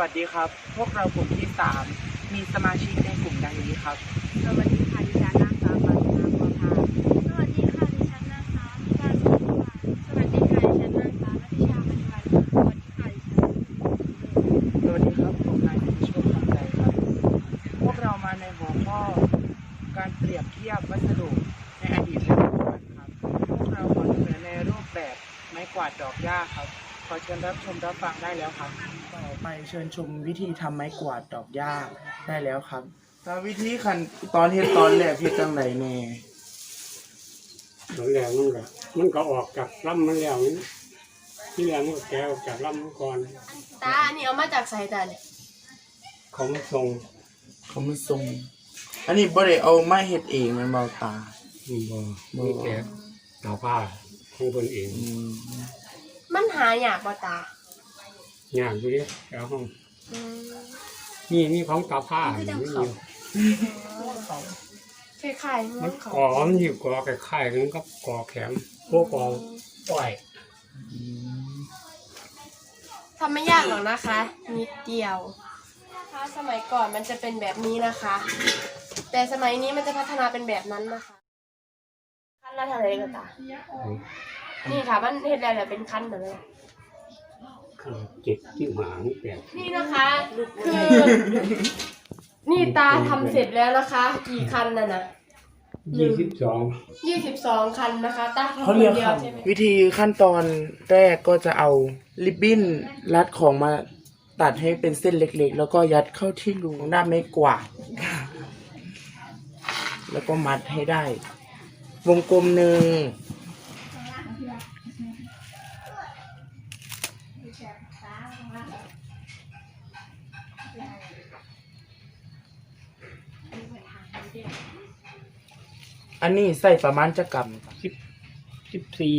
วัสดีครับ พวกเรากลุ่มที่สามมีสมาชิกในกลุ่มดังนี้ครับ สวัสดีค่ะดิฉันนางสาวปารินาบัวพาสวัสดีค่ะดิฉันนางสาวนิการสุขวานสวัสดีค่ะดิฉันนางสาวนัทชาปฏิวัติสวัสดีค่ะดิฉันสวัสดีครับผมนายธิโชคคำใจครับ พวกเรามาในหัวข้อการเปรียบเทียบวัสดุในอดีตและปัจจุบันครับ พวกเราขอเสนอในรูปแบบไม้กวาดดอกหญ้าครับ ขอเชิญรับชมรับฟังได้แล้วครับ ไปเชิญชมวิธีทำไม้กวาดดอกหญ้าได้แล้วครับถ้าวิธีคันตอนเฮ็ดตอนแรกเฮ็ดจังไดแน่ตอนแรกมันก็มันก็ออกจากลำมันแล้วนี่ที่แรกมันก็แกะออกจากลำมันก่อนตาอันนี้เอามาจากไซตาเนี่ยเขามาส่งเขามาส่งอันนี้บ่ได้เอามาเฮ็ดเองแมันเบาตาบ่มีแกะตาผ้าของคนเอง อืมมันหายากบ่ตา ย่างอยู่เดิแกะห้องอืมนี่นี่ของตาผ้าไม่นี่ได้มีเขาคล้ายๆมัมันนเขาก่อมันอยู่ก่อคล้ายๆกันกับก่อแขมพวกก่ออ้อยทำไม่ยากหรอกนะคะ นิดเดียวถ้าสมัยก่อนมันจะเป็นแบบนี้นะคะ แต่สมัยนี้มันจะพัฒนาเป็นแบบนั้นนะคะขั้นละเท่าไหร่ก็ตานี่ค่ะมันเห็นแล้วแหละเป็นขั้นแบบนี้ขั้น เจ็ดที่หางแปดนี่นะคะ คือ นี่ตาทำเสร็จแล้วนะคะ กี่คันน่ะนะยี่สิบสองยี่สิบสองคันนะคะตาทำเขาคนเรียกเดียวครับใช่ไหมวิธีขั้นตอนแรกก็จะเอาริบบิ้นรัดของมาตัดให้เป็นเส้นเล็กๆ แล้วก็ยัดเข้าที่รูหน้าไม่กวาดแล้วก็มัดให้ได้ วงกลมหนึ่ง อันนี้ใส่ประมาณจะกรัมครับสิบสิบสี่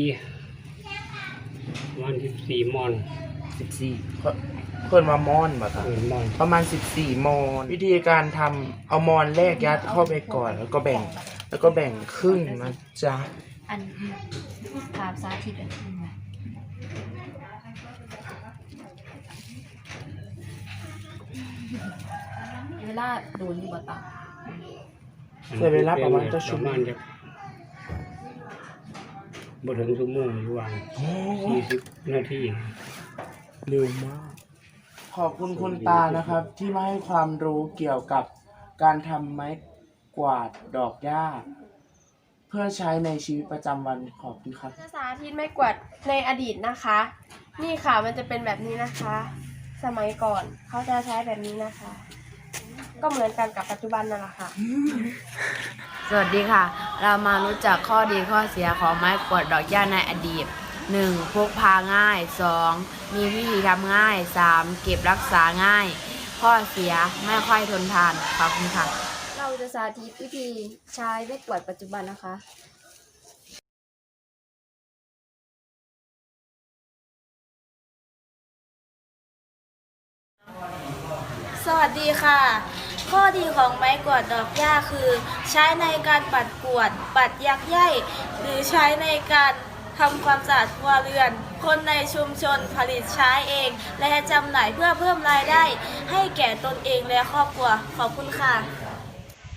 วันสิบสี่มอนสิบสี่เพิ่นมามอนมาครับ เออมอนประมาณ 14 มอน วิธีการทำเอามอนแรกยัดเข้าไปก่อน แล้วก็แบ่ง แล้วก็แบ่งครึ่งนะจ๊ะอันถามสาธิตอันนี้นะเวลาโดนอยู่บ่ตา ใช้เวลาประมาณจะชั่วปโมระงมาณจะบ่ถึงชั่วโมงอยู่วางโอ้สี่สิบนาทีเร็วมาก ขอบคุณคุณตานะครับ ที่มาให้ความรู้เกี่ยวกับการทำไม้กวาดดอกหญ้า เพื่อใช้ในชีวิตประจำวันขอบคุณครับ ภาษาที่ไม่กวาดในอดีตนะคะ นี่ค่ะมันจะเป็นแบบนี้นะคะ สมัยก่อนเขาจะใช้แบบนี้นะคะ ก็เหมือนกันกับปัจจุบันนั่นแหละค่ะ สวัสดีค่ะ เรามารู้จักข้อดีข้อเสียของไม้กวาดดอกหญ้าในอดีต 1. พกพาง่าย 2. มีวิธีทำง่าย 3. เก็บรักษาง่าย ข้อเสียไม่ค่อยทนทานขอบคุณค่ะ เราจะสาธิตวิธีใช้ไม้กวาดปัจจุบันนะคะสวัสดีค่ะ ข้อดีของไม้กวาดดอกหญ้าคือ ใช้ในการปัดกวาดปัดยักใยหรือใช้ในการทำความสะอาดครัวเรือน คนในชุมชนผลิตใช้เอง และจำหน่ายเพื่อเพิ่มรายได้ ให้แก่ตนเองและครอบครัว ขอบคุณค่ะ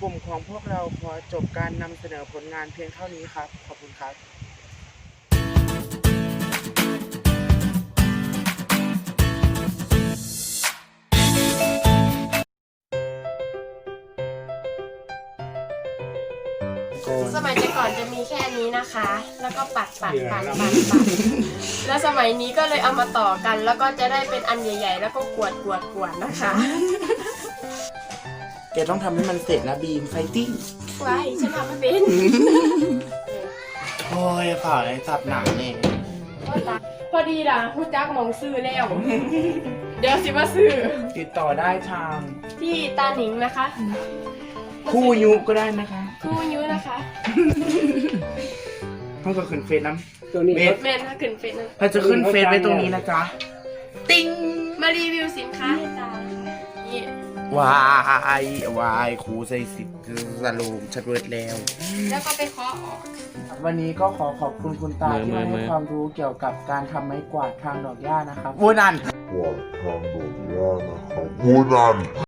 กลุ่มของพวกเราขอจบการนำเสนอผลงานเพียงเท่านี้ครับ ขอบคุณครับ สมัยแต่ก่อนจะมีแค่นี้นะคะ แล้วก็ปัดปัดปัดปัดปัดแล้วสมัยนี้ก็เลยเอามาต่อกัน แล้วก็จะได้เป็นอันใหญ่ ๆ แล้วก็กวดกวดกวดนะคะแกต้องทำให้มันเสร็จนะบีมไฟติ้งไว้ฉันทำไม่เป็นโอ้ยผ่าไอ้สับหนังเนี่ยพอดีล่ะผู้จักหมองซื้อแล้ว เดี๋ยวสิมาซื้อ ติดต่อได้ทางที่ตาหนิงนะคะ คู่ยุก็ได้นะคะ คู่ยุนะคะเขาก็ขึ้นเฟซน้ตัวนี้เบส แมนถ้าขึ้นเฟซนะำเขาจะขึ้นเฟซไว้ตรงนี้นะจ๊ะ ติ้งมารีวิวสินค้าให้ตานี่วายวายครูใส่สิบสโลมชัดเวิร์ดแล้ว แล้วก็ไปเคาะออก วันนี้ก็ขอขอบคุณคุณตาที่มาให้ความรู้เกี่ยวกับการทำไม้กวาดทางดอกหญ้านะครับโอ้ยนั่น กวาดทางดอกหญ้านะครับอู้นั่น